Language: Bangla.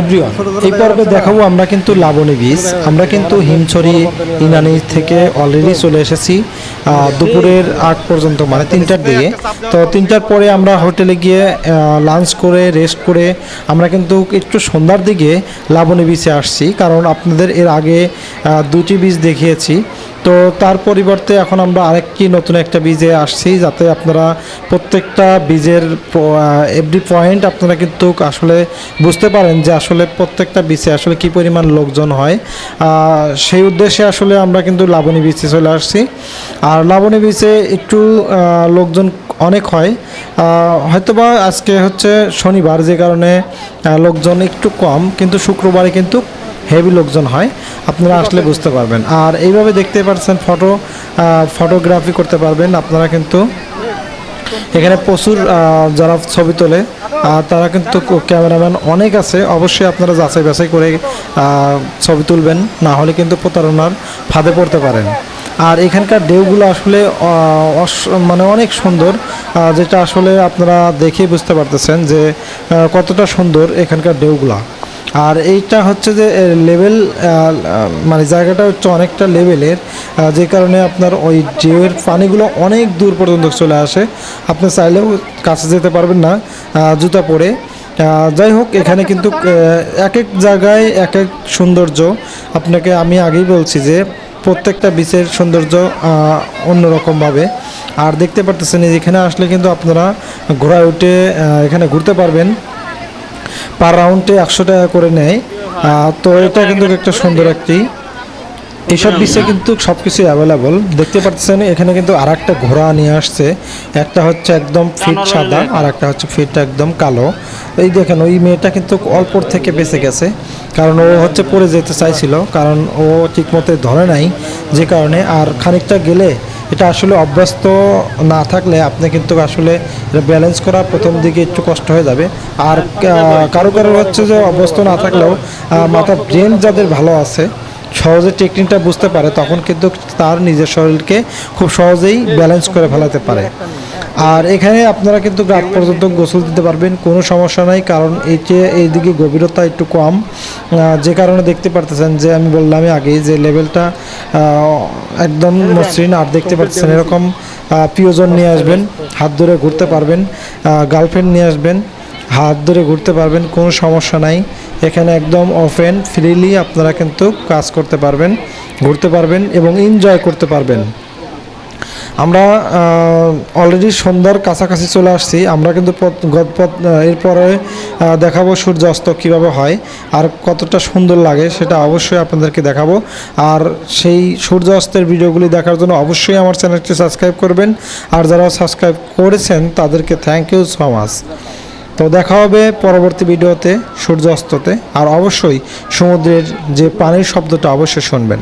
এভরিওয়ান এই পর্বে দেখাবো আমরা কিন্তু লাবণী বীজ আমরা কিন্তু হিমছড়ি ইনানি থেকে অলরেডি চলে এসেছি দুপুরের আগ পর্যন্ত মানে তিনটার দিকে। তো তিনটার পরে আমরা হোটেলে গিয়ে লাঞ্চ করে রেস্ট করে আমরা কিন্তু একটু সন্ধ্যার দিকে লাবণী বীচে আসছি কারণ আপনাদের এর আগে দুটি বীজ দেখিয়েছি। তো তার পরিবর্তে এখন আমরা আরেকটি নতুন একটা বীজে আসছি, যাতে আপনারা প্রত্যেকটা বীজের এভরি পয়েন্ট আপনারা কিন্তু আসলে বুঝতে পারেন যে আসলে প্রত্যেকটা বীজে আসলে কি পরিমাণ লোকজন হয়। সেই উদ্দেশ্যে আসলে আমরা কিন্তু লাবণী বীচে চলে আসছি। আর লাবণী বীজে একটু লোকজন অনেক হয়। হয়তোবা আজকে হচ্ছে শনিবার, যে কারণে লোকজন একটু কম, কিন্তু শুক্রবারে কিন্তু হেভি লোকজন হয়, আপনারা আসলে বুঝতে পারবেন। আর এইভাবে দেখতে পাচ্ছেন ফটো ফটোগ্রাফি করতে পারবেন আপনারা কিন্তু। এখানে প্রচুর যারা ছবি তোলে তারা কিন্তু ক্যামেরাম্যান অনেক আছে, অবশ্যই আপনারা যাচাই বাছাই করে ছবি তুলবেন, না হলে কিন্তু প্রতারণার ফাঁদে পড়তে পারেন। আর এখানকার ঢেউগুলো আসলে মানে অনেক সুন্দর যেটা আসলে আপনারা দেখেই বুঝতে পারতেছেন যে কতটা সুন্দর এখানকার ঢেউগুলা। আর এইটা হচ্ছে যে লেভেল মানে জায়গাটা হচ্ছে অনেকটা লেভেলের যে কারণে আপনার ওই ঢেউয়ের পানিগুলো অনেক দূর পর্যন্ত চলে আসে। আপনি চাইলেও কাছে যেতে পারবেন না জুতা পরে। যাই হোক, এখানে কিন্তু এক এক জায়গায় এক এক সৌন্দর্য। আপনাকে আমি আগেই বলছি যে, প্রত্যেকটা বিচের সৌন্দর্য অন্যরকমভাবে। আর দেখতে পারতেছেন এখানে আসলে কিন্তু আপনারা ঘোড়ায় উঠে এখানে ঘুরতে পারবেন। পার রাউন্ডে একশো টাকা করে নেয়। তো এটা কিন্তু একটা সুন্দর একটি এইসব বিষয়ে কিন্তু সব কিছু অ্যাভেলেবল দেখতে পাচ্ছেন এখানে কিন্তু আর একটা ঘোড়া নিয়ে আসছে। একটা হচ্ছে একদম ফিট সাদা আর একটা হচ্ছে ফিট একদম কালো। এই দেখেন ওই মেয়েটা কিন্তু অল্পর থেকে বেঁচে গেছে। কারণ ও হচ্ছে পড়ে যেতে চাইছিল কারণ ও ঠিকমতো ধরে নাই। যে কারণে আর খানিকটা গেলে এটা আসলে অভ্যস্ত না থাকলে আপনি কিন্তু আসলে ব্যালেন্স করা প্রথম দিকে একটু কষ্ট হয়ে যাবে। আর কারও কারও হচ্ছে যে অভ্যস্ত না থাকলেও মাথার ব্রেন যাদের ভালো আছে, সহজে টেকনিকটা বুঝতে পারে, তখন কিন্তু তার নিজের শরীরকে খুব সহজেই ব্যালেন্স করে ফেলাতে পারে। আর এখানে আপনারা কিন্তু রাত পর্যন্ত গোসল দিতে পারবেন, কোনো সমস্যা নাই, কারণ এই যে এইদিকে গভীরতা একটু কম। যে কারণে দেখতে পারতেছেন যে আমি বললামই আগে যে লেভেলটা একদম মসৃণ আর দেখতে পাচ্ছেন এরকম প্রিয়জন নিয়ে আসবেন হাত ধরে ঘুরতে পারবেন গার্লফ্রেন্ড নিয়ে আসবেন হাত ধরে ঘুরতে পারবেন কোনো সমস্যা নাই। এখানে একদম ওপেন ফ্রিলি আপনারা কিন্তু কাজ করতে পারবেন ঘুরতে পারবেন এবং এনজয় করতে পারবেন। আমরা অলরেডি সন্ধ্যার কাছাকাছি চলে আসছি। আমরা কিন্তু এরপরে দেখাবো সূর্যাস্ত কীভাবে হয় আর কতটা সুন্দর লাগে সেটা অবশ্যই আপনাদেরকে দেখাবো। আর সেই সূর্যাস্তের ভিডিওগুলি দেখার জন্য অবশ্যই আমার চ্যানেলটি সাবস্ক্রাইব করবেন। আর যারা সাবস্ক্রাইব করেছেন, তাদেরকে থ্যাংক ইউ সো মাচ তো দেখা হবে পরবর্তী ভিডিওতে সূর্যাস্ততে। আর অবশ্যই সমুদ্রের যে পানির শব্দটা অবশ্যই শুনবেন।